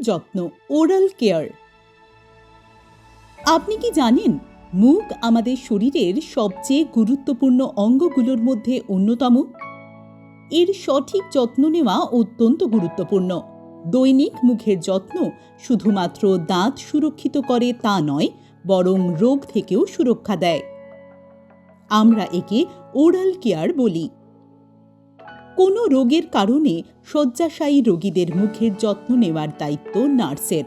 যত্ন oral care আপনি কি জানেন, মুখ আমাদের শরীরের সবচেয়ে গুরুত্বপূর্ণ অঙ্গগুলোর মধ্যে অন্যতম? এর সঠিক যত্ন নেওয়া অত্যন্ত গুরুত্বপূর্ণ। দৈনিক মুখের যত্ন শুধুমাত্র দাঁত সুরক্ষিত করে তা নয়, বরং রোগ থেকেও সুরক্ষা দেয়। আমরা একে ওরাল কেয়ার বলি। কোনো রোগের কারণে শয্যাশায়ী রোগীদের মুখের যত্ন নেওয়ার দায়িত্ব নার্সের।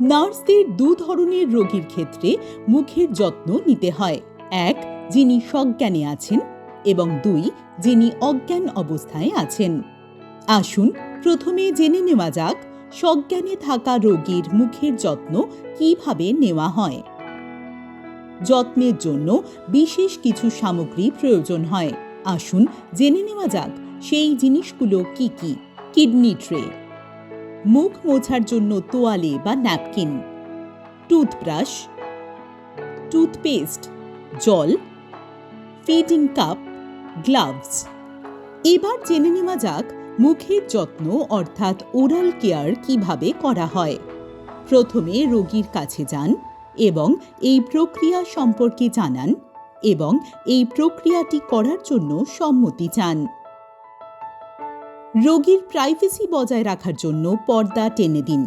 নার্সদের দু ধরনের রোগীর ক্ষেত্রে মুখের যত্ন নিতে হয়। এক, যিনি সজ্ঞানে আছেন এবং দুই, যিনি অজ্ঞান অবস্থায় আছেন। আসুন প্রথমে জেনে নেওয়া যাক সজ্ঞানে থাকা রোগীর মুখের যত্ন কীভাবে নেওয়া হয়। যত্নের জন্য বিশেষ কিছু সামগ্রী প্রয়োজন হয়। আসুন জেনে নেওয়া যাক সেই জিনিসগুলো কি কি। Kidney tray. মুখ মোছার জন্য তোয়ালে বা ন্যাপকিন। টুথব্রাশ। টুথপেস্ট। জল। Feeding cup. গ্লাভস। এবার জেনে নেওয়া যাক মুখের যত্ন অর্থাৎ ওরাল কেয়ার কীভাবে করা হয়। প্রথমে রোগীর কাছে যান এবং এই প্রক্রিয়া সম্পর্কে জানান। এবং এই প্রক্রিয়াটি করার জন্য সম্মতি চান। রোগীর প্রাইভেসি বজায় রাখার জন্য পর্দা টেনে দিন।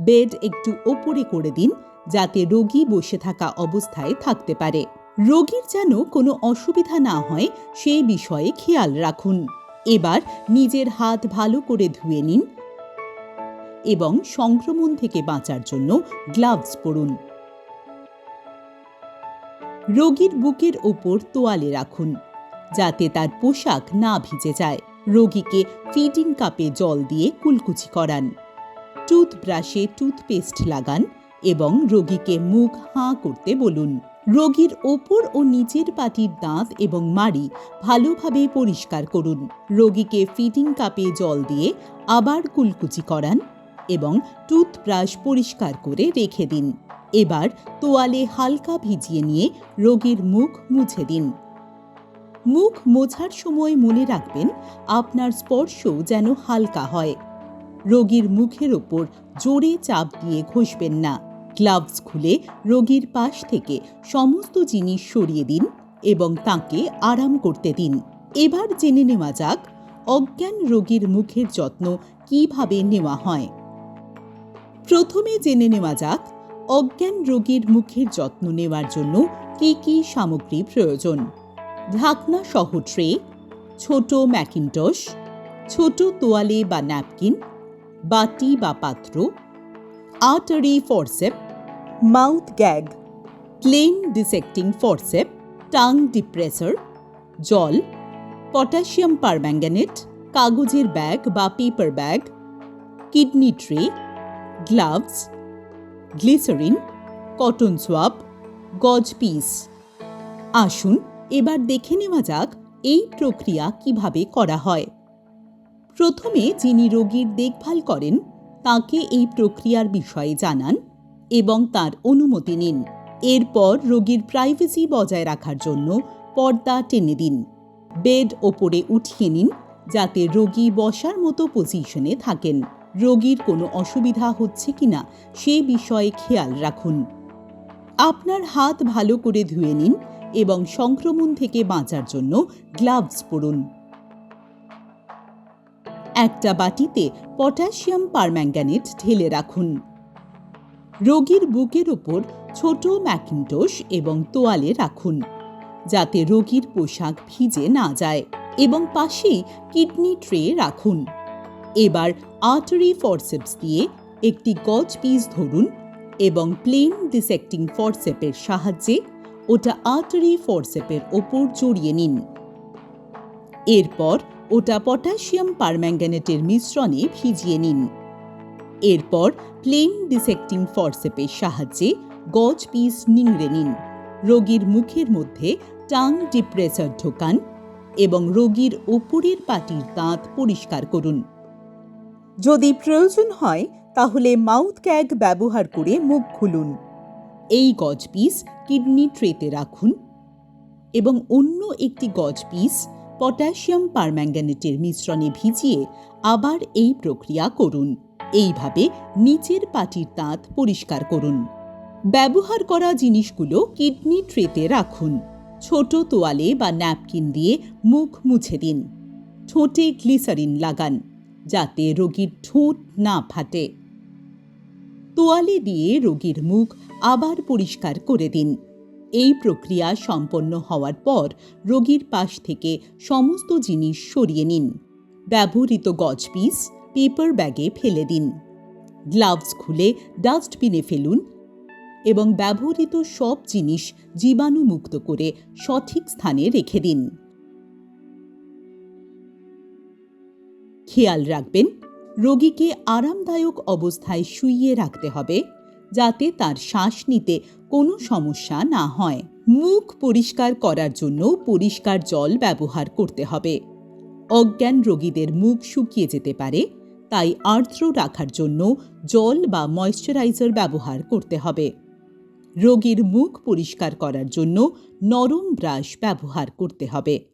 বেড একটু ওপরে করে দিন, যাতে রোগী বসে থাকা অবস্থায় থাকতে পারে। রোগীর যেন কোনো অসুবিধা না হয় সেই বিষয়ে খেয়াল রাখুন। এবার নিজের হাত ভালো করে ধুয়ে নিন এবং সংক্রমণ থেকে বাঁচার জন্য গ্লাভস পরুন। রোগীর বুকের ওপর তোয়ালে রাখুন, যাতে তার পোশাক না ভিজে যায়। রোগীকে ফিডিং কাপে জল দিয়ে কুলকুচি করান। টুথব্রাশে টুথপেস্ট লাগান এবং রোগীকে মুখ হাঁ করতে বলুন। রোগীর ওপর ও নিচের পাটির দাঁত এবং মাড়ি ভালোভাবে পরিষ্কার করুন। রোগীকে ফিডিং কাপে জল দিয়ে আবার কুলকুচি করান এবং টুথব্রাশ পরিষ্কার করে রেখে দিন। এবার তোয়ালে হালকা ভিজিয়ে নিয়ে রোগীর মুখ মুছে দিন। মুখ মোছার সময় মনে রাখবেন, আপনার স্পর্শ যেন হালকা হয়। রোগীর মুখের ওপর জোরে চাপ দিয়ে ঘষবেন না। গ্লাভস খুলে রোগীর পাশ থেকে সমস্ত জিনিস সরিয়ে দিন এবং তাকে আরাম করতে দিন। এবার জেনে নেওয়া যাক, অজ্ঞান রোগীর মুখের যত্ন কীভাবে নেওয়া হয়। প্রথমে জেনে নেওয়া যাক অজ্ঞান রোগীর মুখের যত্ন নেওয়ার জন্য কি কি সামগ্রী প্রয়োজন? ঢাকনা সহ ট্রে, ছোট ম্যাকিনটস, ছোট তোয়ালে বা ন্যাপকিন, বাটি বা পাত্র, artery forceps, mouth gag, plain dissecting forceps, tongue depressor, জল, পটাশিয়াম পারম্যাঙ্গানেট, কাগজের ব্যাগ বা paper bag, kidney tray, gloves glycerine, cotton swab, gauze piece. আসুন, এবার দেখে নেওয়া যাক এই প্রক্রিয়া কীভাবে করা হয়। প্রথমে যিনি রোগীর দেখভাল করেন, তাকে এই প্রক্রিয়ার বিষয়ে জানান এবং তার অনুমতি নিন। এরপর রোগীর প্রাইভেসি বজায় রাখার জন্য পর্দা টেনে দিন। বেড ওপরে উঠিয়ে নিন, যাতে রোগী বসার মতো পজিশনে থাকেন। রোগীর কোনো অসুবিধা হচ্ছে কিনা সে বিষয়ে খেয়াল রাখুন। আপনার হাত ভালো করে ধুয়ে নিন এবং সংক্রমণ থেকে বাঁচার জন্য গ্লাভস পরুন। একটা বাটিতে পটাশিয়াম পারম্যাঙ্গানেট ঢেলে রাখুন। রোগীর বুকের ওপর ছোট ম্যাকিনটোস এবং তোয়ালে রাখুন, যাতে রোগীর পোশাক ভিজে না যায় এবং পাশেই কিডনি ট্রে রাখুন। এবার আর্টারি ফরসেপস দিয়ে একটি গজ পিস ধরুন এবং প্লেন ডিসেক্টিং ফরসেপের সাহায্যে ওটা আর্টারি ফরসেপের ওপর জড়িয়ে নিন। এরপর ওটা পটাশিয়াম পারম্যাঙ্গানেটের মিশ্রণে ভিজিয়ে নিন। এরপর প্লেন ডিসেক্টিং ফরসেপের সাহায্যে গজ পিস নিংড়ে নিন। রোগীর মুখের মধ্যে টাং ডিপ্রেসার ঢোকান এবং রোগীর ওপরের পাটির দাঁত পরিষ্কার করুন। যদি প্রয়োজন হয়, তাহলে মাউথ ক্যাগ ব্যবহার করে মুখ খুলুন। এই গজ পিস কিডনি ট্রেতে রাখুন এবং অন্য একটি গজ পিস পটাশিয়াম পারম্যাঙ্গানেটের মিশ্রণে ভিজিয়ে আবার এই প্রক্রিয়া করুন। এইভাবে নিচের পাটির তাঁত পরিষ্কার করুন। ব্যবহার করা জিনিসগুলো কিডনি ট্রেতে রাখুন। ছোট তোয়ালে বা ন্যাপকিন দিয়ে মুখ মুছে দিন। ঠোঁটে গ্লিসারিন লাগান। যাতে রোগীর ঠোঁট না ফাটে। তোয়ালে দিয়ে রোগীর মুখ আবার পরিষ্কার করে দিন। এই প্রক্রিয়া সম্পন্ন হওয়ার পর রোগীর পাশ থেকে সমস্ত জিনিস সরিয়ে নিন। ব্যবহৃত গজপিস পেপার ব্যাগে ফেলে দিন। গ্লাভস খুলে ডাস্টবিনে ফেলুন এবং ব্যবহৃত সব জিনিস জীবাণুমুক্ত করে সঠিক স্থানে রেখে দিন। খেয়াল রাখবেন, রোগীকে আরামদায়ক অবস্থায় শুইয়ে রাখতে হবে যাতে তার শ্বাস নিতে কোনো সমস্যা না হয়। মুখ পরিষ্কার করার জন্য পরিষ্কার জল ব্যবহার করতে হবে। অজ্ঞান রোগীদের মুখ শুকিয়ে যেতে পারে, তাই আর্দ্র রাখার জন্য জল বা ময়শ্চারাইজার ব্যবহার করতে হবে। রোগীর মুখ পরিষ্কার করার জন্য নরম ব্রাশ ব্যবহার করতে হবে।